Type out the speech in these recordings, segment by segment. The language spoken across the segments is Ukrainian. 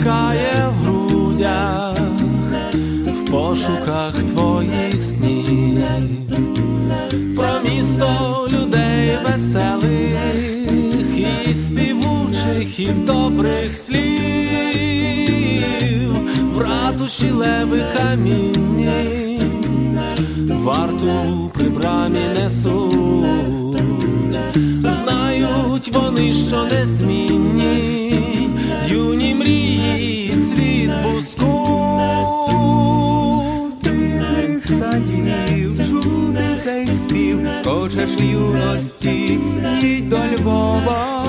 стискає в грудях в пошуках твоїх снів, про місто людей веселих і співучих, і добрих слів, в ратуші леви камінні, варту при брамі несуть, знають вони, що незмінні, юні мрії, цвіт буску. Тих садів чути цей спів, хочеш юності, їдь до Львова,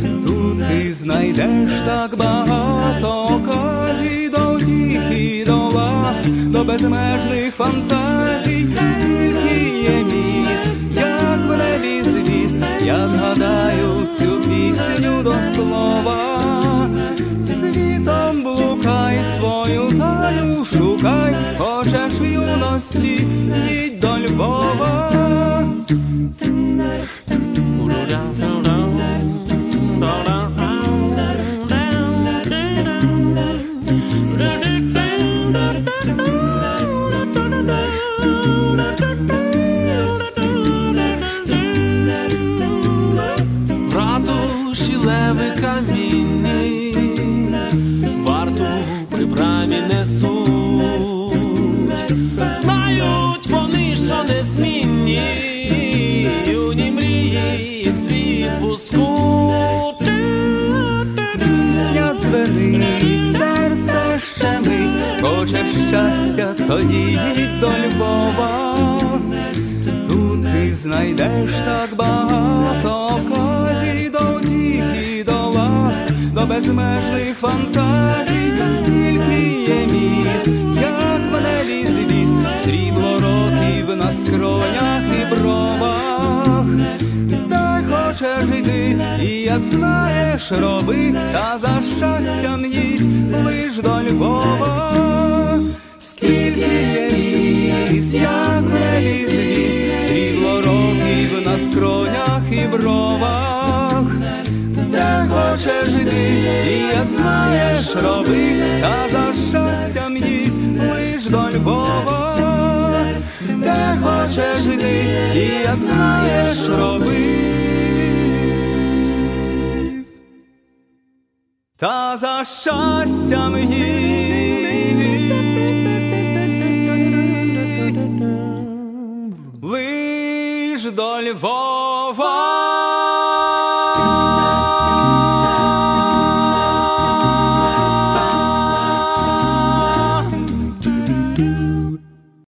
тут ти знайдеш так багато оказій до втіхи, до ласк, до безмежних фантазій, до слова. Світом блукай свою талю шукай, хочеш юності, їдь до Львова. В що незмінні, юні мрії, цвіт буску. Пісня дзвенить, серце щемить, хочеш щастя, тоді їдь до Львова. Тут ти знайдеш так багато оказій до втіхи, до ласк, до безмежних фантазій, Дай хочеш йди, і як знаєш, роби, та за щастям їдь лиш до Львова. Скільки є міст, як в небі звіст, срібло років на скронях і бровах. Де хочеш йди, і як знаєш, роби, та за щастям їдь лиш до Львова. Хочеш йти, і як знаєш, роби. Та за щастям їдь лиш до Львова.